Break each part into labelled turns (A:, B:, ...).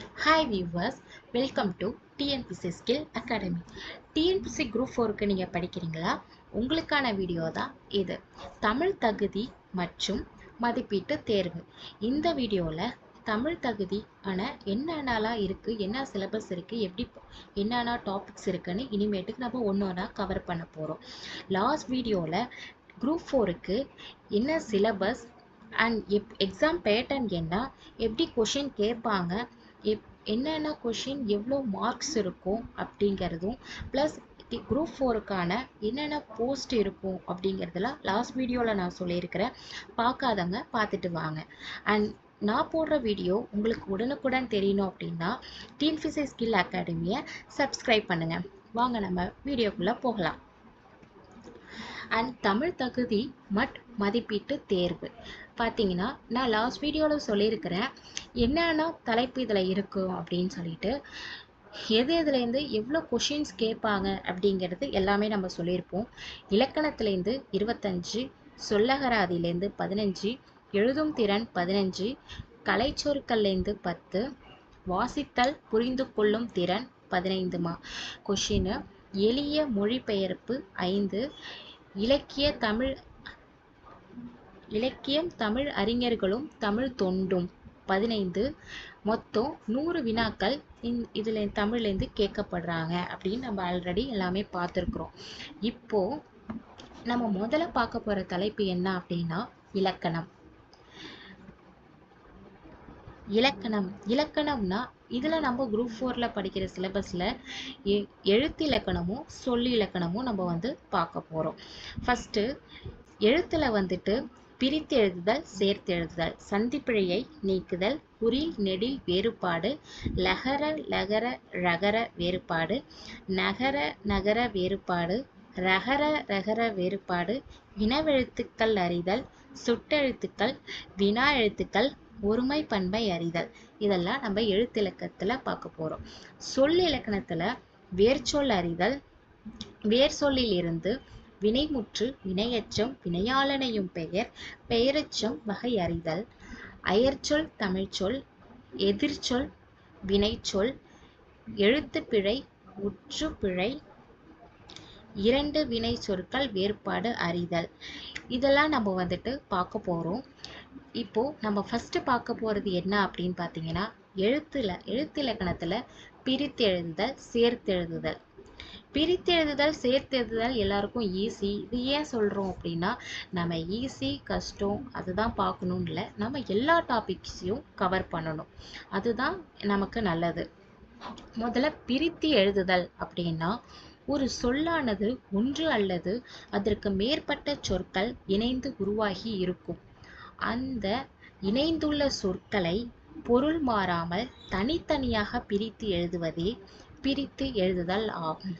A: Hi viewers welcome to TNPSC skill academy TNPSC group ஃபோருக்கு நீங்கள் படிக்கிறீங்களா? உங்களுக்கான வீடியோ தான் இது. தமிழ் தகுதி மற்றும் மதிப்பீட்டு தேர்வு. இந்த வீடியோவில் தமிழ் தகுதி ஆனால் என்னென்னலாம் இருக்குது என்ன சிலபஸ் இருக்குது எப்படி என்னென்ன டாபிக்ஸ் இருக்குன்னு இனிமேட்டுக்கு நம்ம ஒன்று ஒன்றா கவர் பண்ண போகிறோம் லாஸ்ட் வீடியோவில் குரூப் ஃபோருக்கு என்ன சிலபஸ் அண்ட் எப் எக்ஸாம் பேட்டர்ன் என்ன எப்படி கொஷின் கேட்பாங்க எப் என்னென்ன கொஷின் எவ்வளோ மார்க்ஸ் இருக்கும் அப்படிங்கிறதும் ப்ளஸ் குரூப் ஃபோருக்கான என்னென்ன போஸ்ட் இருக்கும் அப்படிங்கிறதெல்லாம் லாஸ்ட் வீடியோவில் நான் சொல்லியிருக்கிறேன். பார்க்காதவங்க பார்த்துட்டு வாங்க. அண்ட் நான் போடுற வீடியோ உங்களுக்கு உடனுக்குடன் தெரியணும் அப்படின்னா டிஎன்பிசி ஸ்கில் அகாடமியை சப்ஸ்கிரைப் பண்ணுங்கள் வாங்க நம்ம வீடியோக்குள்ளே போகலாம். அண்ட் தமிழ் தகுதி மட் மதிப்பீட்டு தேர்வு. பார்த்தீங்கன்னா நான் லாஸ்ட் வீடியோவில் சொல்லியிருக்கிறேன். என்னென்ன தலைப்பு இதில் இருக்கும் அப்படின்னு சொல்லிட்டு எது எதுலேருந்து எவ்வளோ கொஷின்ஸ் கேட்பாங்க அப்படிங்கிறது எல்லாமே நம்ம சொல்லியிருப்போம். இலக்கணத்துலேருந்து இருபத்தஞ்சு சொல்லகராதிலேருந்து பதினஞ்சு எழுதும் திறன் பதினஞ்சு கலைச்சொற்கள்லேருந்து பத்து வாசித்தல் புரிந்து கொள்ளும் திறன் பதினைந்து மா கொஷினு எளிய மொழிபெயர்ப்பு ஐந்து இலக்கிய தமிழ் இலக்கியம் தமிழ் அறிஞர்களும் தமிழ் தொண்டும். பதினைந்து மொத்தம் நூறு வினாக்கள் இந் இதில் தமிழ்லேருந்து கேட்கப்படுறாங்க அப்படின்னு நம்ம ஆல்ரெடி எல்லாமே பார்த்துருக்குறோம். இப்போது நம்ம முதல்ல பார்க்க போகிற தலைப்பு என்ன அப்படின்னா இலக்கணம். இலக்கணம். இலக்கணம்னா இதில் நம்ம குரூப் ஃபோரில் படிக்கிற சிலபஸில் எ எழுத்து இலக்கணமும் சொல்லி இலக்கணமும் நம்ம வந்து பார்க்க போகிறோம் ஃபஸ்ட்டு எழுத்தில் வந்துட்டு பிரித்து எழுதுதல் சேர்த்து எழுதுதல். சந்திப்பிழையை நீக்குதல் குறி நெடில் வேறுபாடு லகர லகர ரகர வேறுபாடு நகர நகர வேறுபாடு ரகர ரகர வேறுபாடு இனவெழுத்துக்கள் அறிதல் சுட்டெழுத்துக்கள் வினா எழுத்துக்கள் ஒருமை பண்பை அறிதல். இதெல்லாம் நம்ம எழுத்திலக்கத்தில் பார்க்க போகிறோம் சொல் இலக்கணத்தில் வேர்ச்சொல் அறிதல் வேர் சொல்லில் இருந்து வினைமுற்று வினையச்சம் வினையாளனையும் பெயர் பெயரச்சம் வகை அறிதல் அயற்சொல் தமிழ்ச்சொல் எதிர்ச்சொல் வினைச்சொல் எழுத்துப்பிழை உற்றுப்பிழை இரண்டு வினை சொற்கள் வேறுபாடு அறிதல். இதெல்லாம் நம்ம வந்துட்டு பார்க்க போகிறோம் இப்போது நம்ம ஃபஸ்ட்டு பார்க்க போகிறது என்ன அப்படின்னு பார்த்தீங்கன்னா எழுத்துல எழுத்து இலக்கணத்தில் பிரித்தெழுந்தல் சேர்த்தெழுதுதல். பிரித்தெழுதுதல் பிரித்து எழுதுதல் எல்லாருக்கும் ஈஸி இது ஏன் சொல்கிறோம் அப்படின்னா நம்ம ஈஸி கஷ்டம் அதுதான் பார்க்கணும் இல்லை. நம்ம எல்லா டாபிக்ஸையும் கவர் பண்ணணும். அதுதான் நமக்கு நல்லது. முதல்ல பிரித்து எழுதுதல் அப்படின்னா ஒரு சொல்லானது ஒன்று அல்லது அதற்கு மேற்பட்ட சொற்கள் இணைந்து உருவாகி இருக்கும். அந்த இணைந்துள்ள சொற்களை பொருள் மாறாமல் தனித்தனியாக பிரித்து எழுதுவதே பிரித்து எழுதுதல் ஆகும்.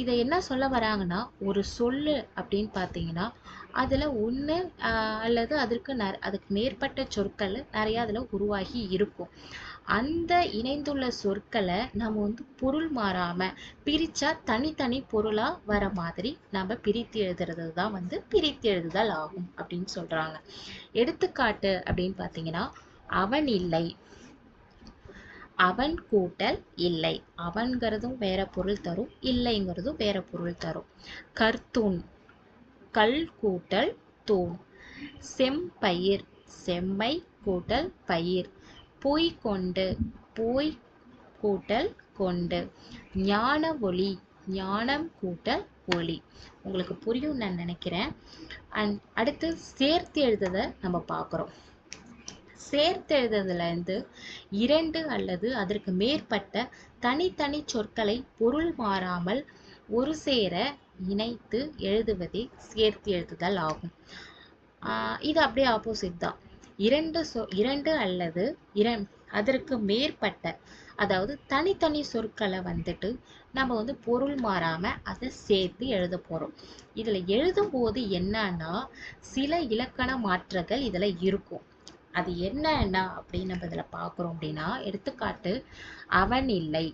A: இதை என்ன சொல்ல வராங்கன்னா ஒரு சொல்லு அப்படின்னு பார்த்தீங்கன்னா அதில் ஒன்று அல்லது அதற்கு ந அதுக்கு மேற்பட்ட சொற்கள் நிறையா அதில் உருவாகி இருக்கும். அந்த இணைந்துள்ள சொற்களை நம்ம வந்து பொருள் மாறாமல் பிரித்தா தனித்தனி பொருளாக வர மாதிரி நம்ம பிரித்து எழுதுறது தான் வந்து பிரித்து எழுதுதல் ஆகும் அப்படின்னு சொல்கிறாங்க எடுத்துக்காட்டு அப்படின்னு பார்த்தீங்கன்னா அவன் இல்லை. அவன் கூட்டல் இல்லை. அவன்கிறதும் வேற பொருள் தரும் இல்லைங்கிறதும் வேற பொருள் தரும். கர்த்தூன் கல் கூட்டல் தூண். செம்பயிர் செம்மை கூட்டல் பயிர். பொய் கொண்டு. பொய் கூட்டல் கொண்டு. ஞான ஒளி. ஞானம் கூட்டல் ஒளி. உங்களுக்கு புரியும் நான் நினைக்கிறேன். அண்ட் அடுத்து சேர்த்து எழுதுறத நம்ம பார்க்குறோம். சேர்த்து இரண்டு அல்லது அதற்கு மேற்பட்ட தனித்தனி சொற்களை பொருள் மாறாமல் ஒரு சேர இணைத்து எழுதுவதே சேர்த்து எழுதுதல் ஆகும். இது அப்படியே ஆப்போசிட் தான். இரண்டு சொ இரண்டு அல்லது இர அதற்கு மேற்பட்ட அதாவது தனித்தனி சொற்களை வந்துட்டு நம்ம வந்து பொருள் மாறாமல் அதை சேர்த்து எழுத போகிறோம் இதில் எழுதும்போது என்னன்னா சில இலக்கண மாற்றங்கள் இதில் இருக்கும். அது என்னன்னா அப்படின்னு நம்ம இதில் பார்க்குறோம் அப்படின்னா எடுத்துக்காட்டு அவன் இல்லை.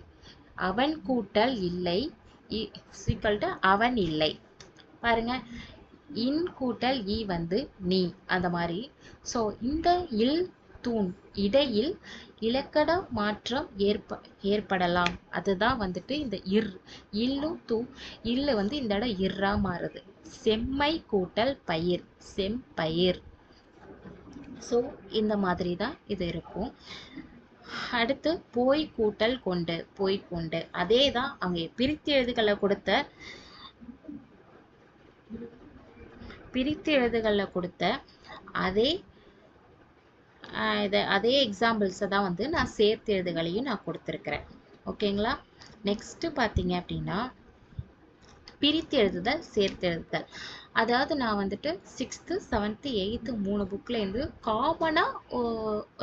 A: அவன் கூட்டல் இல்லை. ஈக்குவல்ட்டு அவன் இல்லை. பாருங்க இன் கூட்டல் இ வந்து நீ அந்த மாதிரி. ஸோ இந்த இல் தூண் இடையில் இலக்கண மாற்றம் ஏற்ப ஏற்படலாம். அதுதான் வந்துட்டு இந்த இர். இல்லும் தூ இல்லு வந்து இந்த இடம் இர்ரா மாறுது. செம்மை கூட்டல் பயிர் செம்பயிர் ஸோ இந்த மாதிரி தான் இது இருக்கும். அடுத்து போய் கூட்டல் கொண்டு போய் கொண்டு. அதே தான் அங்கே பிரித்து எழுதுகளை கொடுத்த பிரித்து எழுதுகளில் கொடுத்த அதே இதை அதே எக்ஸாம்பிள்ஸை தான் வந்து நான் சேர்த்து எழுதுகளையும் நான் கொடுத்துருக்குறேன். ஓகேங்களா? நெக்ஸ்ட்டு பார்த்தீங்க அப்படின்னா பிரித்து எழுதுதல் சேர்த்து எழுதுதல். அதாவது நான் வந்துட்டு சிக்ஸ்த்து செவன்த்து எயித்து மூணு புக்லேருந்து காமனாக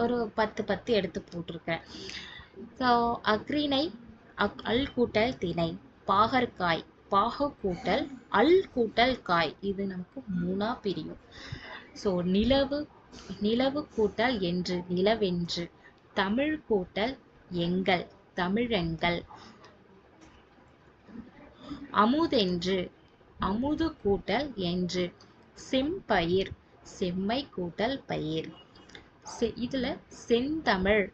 A: ஒரு பத்து பத்து எடுத்து போட்டிருக்கேன். ஸோ அக்ரிணை அக் அல் கூட்டல் திணை பாகற்காய் பாக கூட்டல் அல் கூட்டல் காய். இது நமக்கு மூணாக பிரியும். ஸோ நிலவு நிலவு கூட்டல் என்று நிலவென்று தமிழ் கூட்டல் எங்கள் தமிழெங்கள் அமுதென்று அமுது கூட்டல் என்று செம்பயிர் செம்மை கூட்டல் பயிர். செ- செந்தமிழ்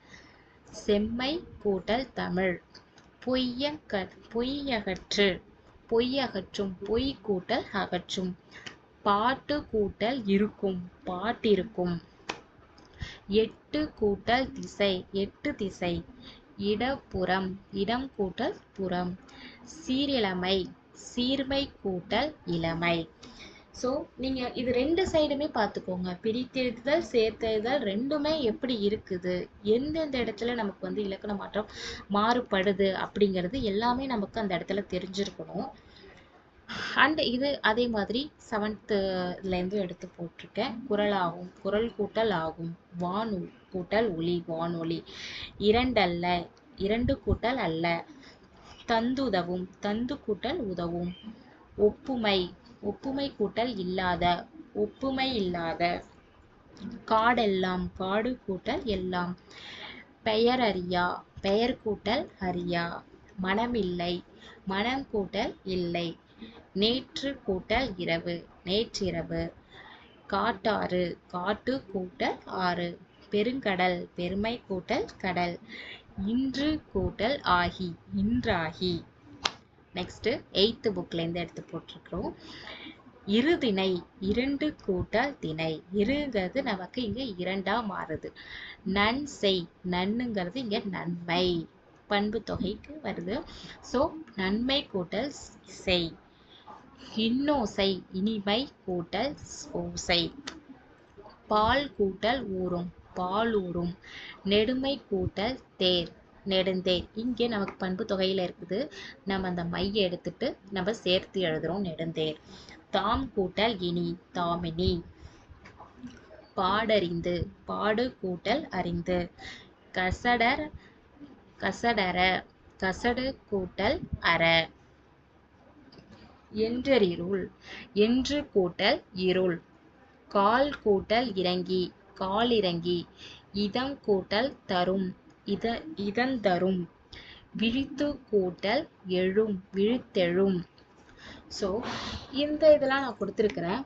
A: செம்மை கூட்டல் தமிழ். பொய்ய க பொய்யகற்று பொய்யகற்றும் பொய் கூட்டல் அகற்றும். பாட்டு கூட்டல் இருக்கும் பாட்டிருக்கும். எட்டு கூட்டல் திசை எட்டு திசை. இடப்புறம் இடம் கூட்டல் புறம். சீரிழமை சீர்மை கூட்டல் இளமை. ஸோ நீங்கள் இது ரெண்டு சைடுமே பார்த்துக்கோங்க. பிரித்தெழுதுதல் சேர்த்தெழுதல் ரெண்டுமே எப்படி இருக்குது? எந்தெந்த இடத்துல நமக்கு வந்து இலக்கண மாற்றம் மாறுபடுது அப்படிங்கிறது எல்லாமே நமக்கு அந்த இடத்துல தெரிஞ்சிருக்கணும். அண்ட் இது அதே மாதிரி செவன்த்துலேருந்து எடுத்து போட்டிருக்கேன். குரல் ஆகும் குரல் கூட்டல் ஆகும். வானு கூட்டல் ஒளி வானொலி. இரண்டல்ல இரண்டு கூட்டல் அல்ல. தந்துதவும் தந்து கூட்டல் உதவும். ஒப்புமை ஒப்புமை கூட்டல் இல்லாத ஒப்புமை இல்லாத. காடெல்லாம் காடு கூட்டல் எல்லாம். பெயர் அறியா பெயர் கூட்டல் அறியா. மனமில்லை மனம் கூட்டல் இல்லை. நேற்று கூட்டல் இரவு நேற்றிரவு. காட்டாறு காட்டு கூட்டல் ஆறு. பெருங்கடல் பெருமை கூட்டல் கடல். இன்று கூட்டல் ஆகி இன்றாகி. நெக்ஸ்ட்டு எயித்து புக்லேருந்து எடுத்து போட்டிருக்கிறோம். இருதினை இரண்டு கூட்டல் திணை. இருங்கிறது நமக்கு இங்கே இரண்டாக மாறுது. நன் செய் நன்னுங்கிறது இங்கே நன்மை. பண்பு தொகைக்கு வருது. ஸோ நன்மை கூட்டல் செய். இன்னோசை இனிமை கூட்டல் ஓசை. பால் கூட்டல் ஊறும். பால் நெடுமை கூட்டல் தேர் நெடுந்தேர். இங்கே நமக்கு பண்பு தொகையில் இருக்குது. நம்ம அந்த மையை எடுத்துட்டு நம்ம சேர்த்து எழுதுறோம் நெடுந்தேர். தாம் கூட்டல் இனி தாமினி. பாடறிந்து பாடு கூட்டல் அறிந்து. கசடர் கசடர கசடு கூட்டல் அற. என்றிருள் என்று கூட்டல் இருள். கால் கூட்டல் இறங்கி காலிறங்கி இதம் கூட்டல் தரும் இத இதந்தரும் விழித்து கூட்டல் எழும் விழித்தெழும். ஸோ இந்த இதெல்லாம் நான் கொடுத்துருக்குறேன்.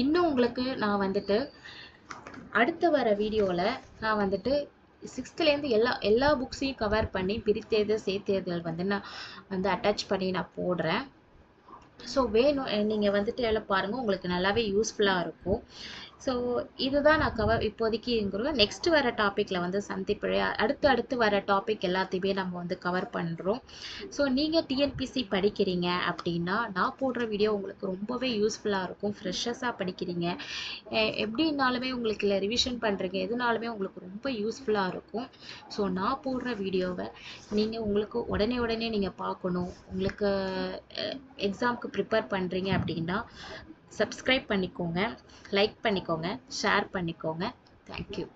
A: இன்னும் உங்களுக்கு நான் வந்துட்டு அடுத்து வர வீடியோவில் நான் வந்துட்டு சிக்ஸ்த்துலேருந்து எல்லா எல்லா புக்ஸையும் கவர் பண்ணி பிரித்தேது சேர்த்தேர்தல் வந்து நான் வந்து அட்டாச் பண்ணி நான் போடுறேன். ஸோ வேணும் நீங்கள் வந்துட்டு எல்லாம் பாருங்கள் உங்களுக்கு நல்லாவே யூஸ்ஃபுல்லாக இருக்கும். ஸோ இதுதான் நான் கவர் இப்போதைக்குங்கிறது நெக்ஸ்ட் வர டாப்பிக்கில் வந்து சந்திப்பிழை அடுத்து அடுத்து வர டாபிக் எல்லாத்தையுமே நம்ம வந்து கவர் பண்ணுறோம் ஸோ நீங்கள் டிஎன்பிசி படிக்கிறீங்க அப்படின்னா நான் போடுற வீடியோ உங்களுக்கு ரொம்பவே யூஸ்ஃபுல்லாக இருக்கும். ஃப்ரெஷஸாக படிக்கிறீங்க. எப்படின்னாலுமே உங்களுக்கு இல்லை ரிவிஷன் பண்ணுறீங்க எதுனாலுமே உங்களுக்கு ரொம்ப யூஸ்ஃபுல்லாக இருக்கும். ஸோ நான் போடுற வீடியோவை நீங்கள் உங்களுக்கு உடனே உடனே நீங்கள் பார்க்கணும். உங்களுக்கு எக்ஸாம்க்கு ப்ரிப்பேர் பண்ணுறீங்க அப்படின்னா சப்ஸ்கிரைப் பண்ணிக்கோங்க லைக் பண்ணிக்கோங்க ஷேர் பண்ணிக்கோங்க. தேங்க்யூ